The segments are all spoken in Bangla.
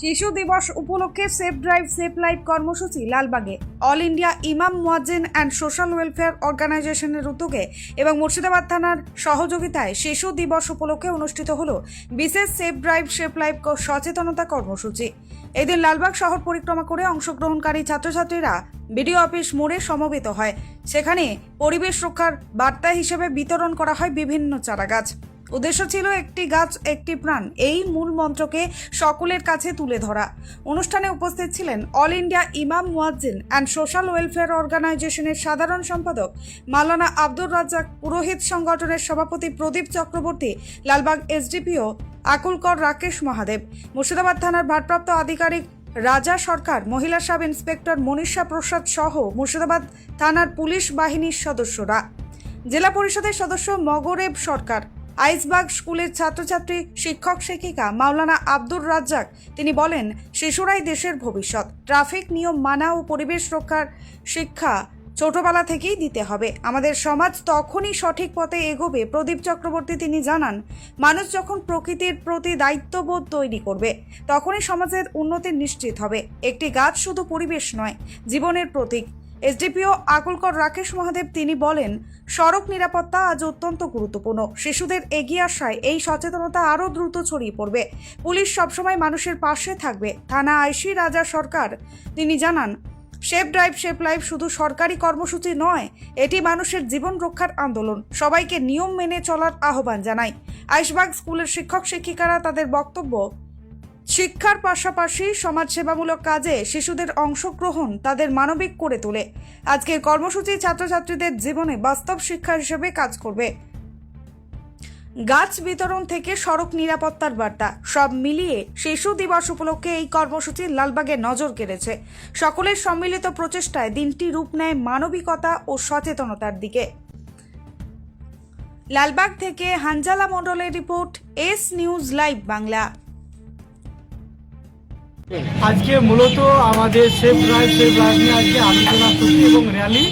শিশু দিবস উপলক্ষে সেফ ড্রাইভ, সেফ লাইফ কর্মসূচি লালবাগে। অল ইন্ডিয়া ইমাম মুয়াজ্জিন অ্যান্ড সোশ্যাল ওয়েলফেয়ার অর্গানাইজেশনের উদ্যোগে এবং মুর্শিদাবাদ থানার সহযোগিতায় শিশু দিবস উপলক্ষে অনুষ্ঠিত হল বিশেষ সেফ ড্রাইভ, সেফ লাইফ সচেতনতা কর্মসূচি। এদিন লালবাগ শহর পরিক্রমা করে অংশগ্রহণকারী ছাত্রছাত্রীরা বিডিও অফিস মোড়ে সমবেত হয়। সেখানে পরিবেশ রক্ষার বার্তা হিসেবে বিতরণ করা হয় বিভিন্ন চারাগাছ। উদ্দেশ্য ছিল একটি গাছ, একটি প্রাণ। এই মূল মন্ত্রকে সকলের কাছে তুলে ধরা। অনুষ্ঠানে উপস্থিত ছিলেন অল ইন্ডিয়া ইমাম মুয়াজ্জিন অ্যান্ড সোশ্যাল ওয়েলফেয়ার অর্গানাইজেশনের সাধারণ সম্পাদক মালানা আব্দুর রাজ্জাক, পুরোহিত সংগঠনের সভাপতি প্রদীপ চক্রবর্তী, লালবাগ এসডিপিও আকুলকর রাকেশ মহাদেব, মুর্শিদাবাদ থানার ভারপ্রাপ্ত আধিকারিক রাজা সরকার, মহিলা সাব ইন্সপেক্টর মনীষা প্রসাদ সহ মুর্শিদাবাদ থানার পুলিশ বাহিনীর সদস্যরা। জেলা পরিষদের সদস্য মগরেব সরকার। আইসবাগ স্কুলের ছাত্রছাত্রী শিক্ষক শিক্ষিকা মাওলানা আব্দুর রাজ্জাক। তিনি বলেন, শিশুরাই দেশের ভবিষ্যৎ। ট্রাফিক নিয়ম মানা ও পরিবেশ রক্ষার শিক্ষা ছোটবেলা থেকেই দিতে হবে। আমাদের সমাজ তখনই সঠিক পথে এগোবে, প্রদীপ চক্রবর্তী তিনি জানান, মানুষ যখন প্রকৃতির প্রতি দায়িত্ববোধ তৈরি করবে, তখনই সমাজের উন্নতি নিশ্চিত হবে। একটি গাছ শুধু পরিবেশ নয়, জীবনের প্রতীক। এসডিপিও আকুলকর রাকেশ মহাদেব তিনি বলেন, সড়ক নিরাপত্তা আজ অত্যন্ত গুরুত্বপূর্ণ। শিশুদের এগিয়ে আসায় এই সচেতনতা আরও দ্রুত ছড়িয়ে পড়বে। পুলিশ সবসময় মানুষের পাশে থাকবে। থানা আইসি রাজা সরকার, তিনি জানান সেফ ড্রাইভ সেফ লাইফ শুধু সরকারি কর্মসূচি নয়, এটি মানুষের জীবন রক্ষার আন্দোলন। সবাইকে নিয়ম মেনে চলার আহ্বান জানায় আইসবাগ স্কুলের শিক্ষক শিক্ষিকারা তাদের বক্তব্য শিক্ষার পাশাপাশি সমাজসেবামূলক কাজে শিশুদের অংশগ্রহণ তাদের মানবিক করে তোলে। আজকের কর্মসূচি ছাত্রছাত্রীদের জীবনে বাস্তব শিক্ষা হিসেবে কাজ করবে। গাছ বিতরণ থেকে সড়ক নিরাপত্তার বার্তা। সব মিলিয়ে শিশু দিবস উপলক্ষে এই কর্মসূচি লালবাগে নজর কেড়েছে। সকলের সম্মিলিত প্রচেষ্টায় দিনটি রূপ নেয় মানবিকতা ও সচেতনতার দিকে। লালবাগ থেকে হানজালা মণ্ডলের রিপোর্ট, এস নিউজ লাইভ বাংলা। আজকে মূলত আমাদের সেফ ড্রাইভ, সেফ লাইফ নিয়ে আজকে আলোচনা সূচি এবং র্যালি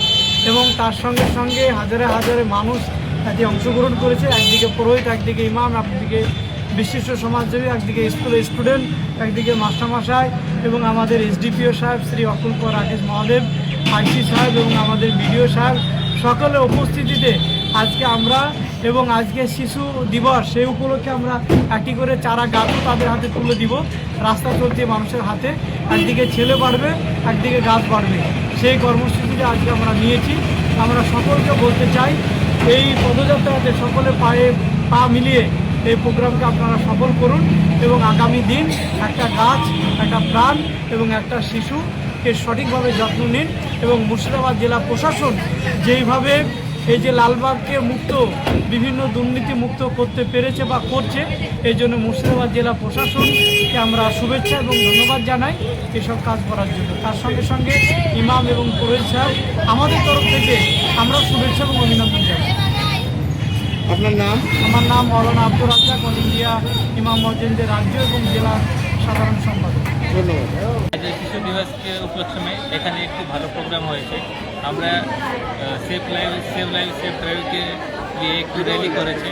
এবং তার সঙ্গে সঙ্গে হাজারে হাজারে মানুষ আজকে অংশগ্রহণ করেছে। একদিকে পুরোহিত, একদিকে ইমাম, একদিকে বিশিষ্ট সমাজসেবী, একদিকে স্কুলের স্টুডেন্ট একদিকে মাস্টারমশাই এবং আমাদের এসডিপিও সাহেব শ্রী অকুল রাকেশ মহাদেব আইসি সাহেব এবং আমাদের বিডিও সাহেব। সকলে উপস্থিতিতে আজকে আমরা এবং আজকে শিশু দিবস, সেই উপলক্ষে আমরা একটি করে চারা গাছও তাদের হাতে তুলে দিব। রাস্তা চলছে মানুষের হাতে। একদিকে ছেলে বাড়বে, একদিকে গাছ বাড়বে। সেই কর্মসূচিটা আজকে আমরা নিয়েছি। আমরা সকলকে বলতে চাই, এই পদযাত্রাতে সকলে পায়ে পা মিলিয়ে এই প্রোগ্রামকে আপনারা সফল করুন এবং আগামী দিন একটা গাছ, একটা প্রাণ এবং একটা শিশুকে সঠিকভাবে যত্ন নিন এবং মুর্শিদাবাদ জেলা প্রশাসন যেইভাবে এই যে লালবাগকে মুক্ত বিভিন্ন দুর্নীতি মুক্ত করতে পেরেছে বা করছে এই জন্য মুর্শিদাবাদ জেলা প্রশাসনকে আমরা শুভেচ্ছা এবং ধন্যবাদ জানাই এসব কাজ করার জন্য। তার সঙ্গে সঙ্গে ইমাম এবং পুরোহিত সাহেব আমাদের তরফ থেকে আমরা শুভেচ্ছা এবং অভিনন্দন জানাই। আপনার নাম? আমার নাম মৌলানা আব্দুর রাজ্জাক অল ইন্ডিয়া ইমাম মসজিদের রাজ্য এবং জেলার সাধারণ সম্পাদক। ধন্যবাদ। আজ এই শিশু দিবসকে উপলক্ষে এখানে একটি ভালো প্রোগ্রাম হয়েছে আমরা safe life save life safe ড্রাইভকে দিয়ে একটু র্যালি করেছে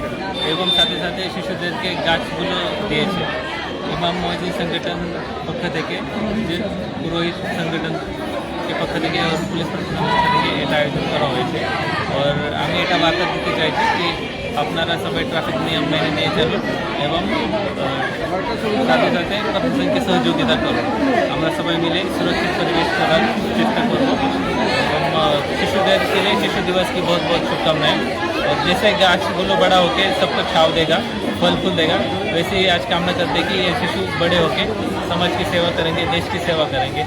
এবং সাথে সাথে শিশুদেরকে গাছগুলো দিয়েছে ইমাম মহিদিন সংগঠন পক্ষ থেকে যে পুরোহিত সংগঠন के পক্ষ থেকে और পুলিশ প্রশাসনের পক্ষ থেকে এটা আয়োজন করা হয়েছে আর আমি এটা বার্তা দিতে চাইছি কি আপনারা সবাই ট্রাফিক নিয়ম মেনে নিয়ে যাবেন এবং সাথে সাথে প্রশাসনকে সহযোগিতা করবেন আমরা সবাই মিলে সুরক্ষিত পরিবেশ করার চেষ্টা করব शिशुदेव के लिए, शिशु दिवस की बहुत बहुत शुभकामनाएँ। और जैसे गाछ गुलो बड़ा होके सबको छाव देगा, फल फूल देगा, वैसे ही आज कामना करते कि ये शिशु बड़े होके समाज की सेवा करेंगे, देश की सेवा करेंगे।